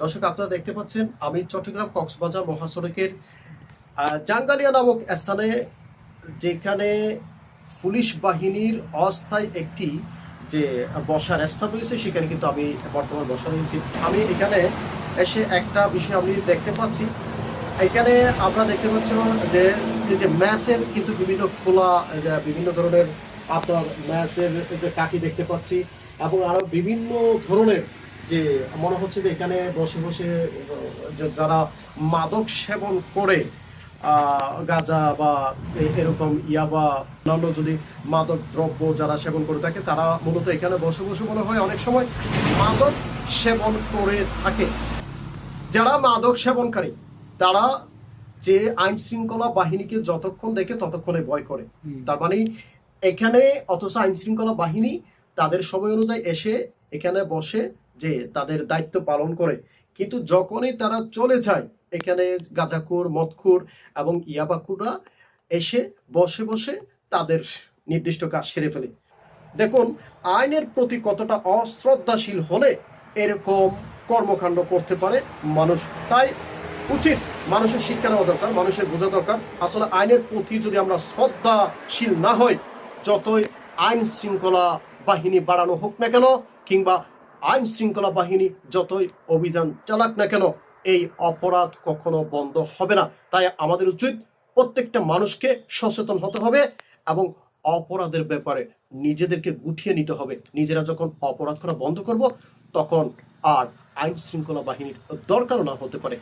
দর্শক, আপনারা দেখতে পাচ্ছেন, আমি চট্টগ্রাম কক্সবাজার মহাসড়কের জাঙ্গালিয়া নামক স্থানে, যেখানে পুলিশ বাহিনীর অস্থায়ী একটি যে বসার স্থান রয়েছে, সেখানে কিন্তু আমি বর্তমান বসা রয়েছি। আমি এখানে এসে একটা বিষয় আমি দেখতে পাচ্ছি। এখানে আমরা দেখতে পাচ্ছি যে, এই যে ম্যাচের কিন্তু বিভিন্ন খোলা বিভিন্ন ধরনের আপনার ম্যাচের যে কাঠি দেখতে পাচ্ছি এবং আরও বিভিন্ন ধরনের যে মনে হচ্ছে যে এখানে বসে বসে যে যারা মাদক সেবন করে গাঁজা বা এরকম ইয়াবা অন্যান্য যদি মাদক দ্রব্য যারা সেবন করে থাকে তারা মূলত এখানে বসে বসে মনে হয় অনেক সময় মাদক সেবন করে থাকে। যারা মাদক সেবনকারী তারা যে আইন শৃঙ্খলা বাহিনীকে যতক্ষণ দেখে ততক্ষণে ভয় করে। তার মানে এখানে অথচ আইন শৃঙ্খলা বাহিনী তাদের সময় অনুযায়ী এসে এখানে বসে যে তাদের দায়িত্ব পালন করে। কিন্তু যখনই তারা চলে যায়, এখানে গাঁজাখুর, মদখুর এবং ইয়াবাকুররা এসে বসে বসে তাদের নির্দিষ্ট কাজ সেরে ফেলে। দেখুন, আইনের প্রতি কতটা অশ্রদ্ধাশীল হলে এরকম কর্মকাণ্ড করতে পারে মানুষ। তাই উচিত মানুষের শিক্ষা নেওয়া দরকার, মানুষের বোঝা দরকার। আসলে আইনের প্রতি যদি আমরা শ্রদ্ধাশীল না হই, যতই আইন শৃঙ্খলা বাহিনী বাড়ানো হোক না কেন, কিংবা আইন শৃঙ্খলা বাহিনী যতই অভিযান চালাক না কেন, এই অপরাধ কখনো বন্ধ হবে না। তাই আমাদের উচিত প্রত্যেকটা মানুষকে সচেতন হতে হবে এবং অপরাধের ব্যাপারে নিজেদেরকে গুটিয়ে নিতে হবে। নিজেরা যখন অপরাধ করা বন্ধ করব, তখন আর আইন শৃঙ্খলা বাহিনীর দরকারও না হতে পারে।